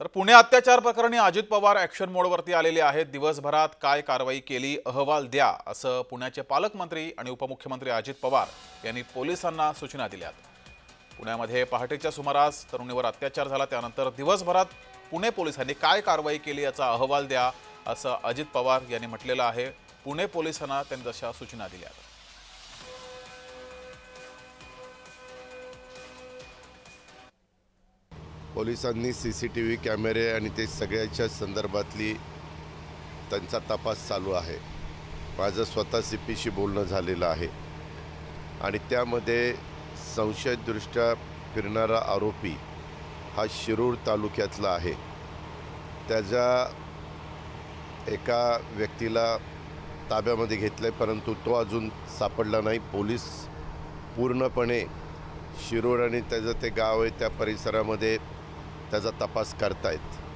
तर पुणे अत्याचार प्रकरणी अजित पवार ॲक्शन मोडवरती आलेले आहेत. दिवसभरात काय कारवाई केली अहवाल द्या असं पुण्याचे पालकमंत्री आणि उपमुख्यमंत्री अजित पवार यांनी पोलिसांना सूचना दिल्यात. पुण्यामध्ये पहाटेच्या सुमारास तरुणीवर अत्याचार झाला. त्यानंतर दिवसभरात पुणे पोलिसांनी काय कारवाई केली याचा अहवाल द्या असं अजित पवार यांनी म्हटलेलं आहे. पुणे पोलिसांना त्यांनी तशा सूचना दिल्या पोलिसांनी सी सी टी व्ही कॅमेरे आणि ते सगळ्याच्या संदर्भातली त्यांचा तपास चालू आहे. माझं स्वतः सी पीशी बोलणं झालेलं आहे. आणि त्यामध्ये संशयदृष्ट्या फिरणारा आरोपी हा शिरूर तालुक्यातला आहे. त्याच्या एका व्यक्तीला ताब्यामध्ये घेतलं आहे परंतु तो अजून सापडला नाही. पोलीस पूर्णपणे शिरूर आणि त्याचं ते गाव आहे त्या परिसरामध्ये त्याचा तपास करतायत.